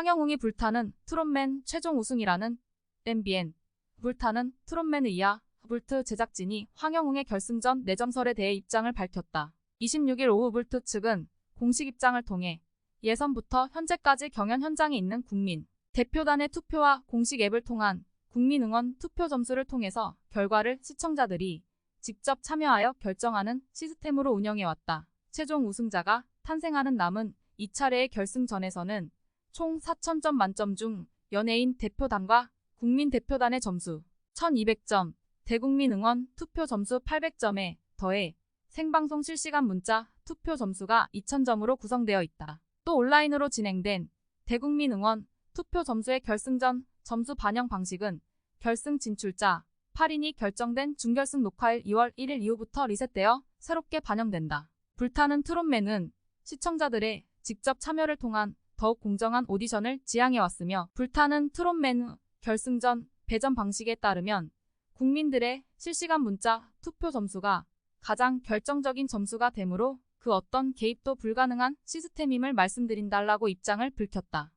황영웅이 불타는 트롯맨 최종 우승이라는 MBN 불타는 트롯맨에 이어 불트 제작진이 황영웅의 결승전 내정설에 대해 입장을 밝혔다. 26일 오후 불트 측은 공식 입장을 통해 예선부터 현재까지 경연 현장에 있는 국민 대표단의 투표와 공식 앱을 통한 국민 응원 투표 점수를 통해서 결과를 시청자들이 직접 참여하여 결정하는 시스템으로 운영해왔다. 최종 우승자가 탄생하는 남은 2차례의 결승전에서는 총 4,000점 만점 중 연예인 대표단과 국민 대표단의 점수 1,200점, 대국민 응원 투표 점수 800점에 더해 생방송 실시간 문자 투표 점수가 2,000점으로 구성되어 있다. 또 온라인으로 진행된 대국민 응원 투표 점수의 결승전 점수 반영 방식은 결승 진출자 8인이 결정된 준결승 녹화일 2월 1일 이후부터 리셋되어 새롭게 반영된다. 불타는 트롯맨은 시청자들의 직접 참여를 통한 더욱 공정한 오디션을 지향해왔으며 불타는 트롯맨 후 결승전 배점 방식에 따르면 국민들의 실시간 문자 투표 점수가 가장 결정적인 점수가 되므로 그 어떤 개입도 불가능한 시스템임을 말씀드린달라고 입장을 밝혔다.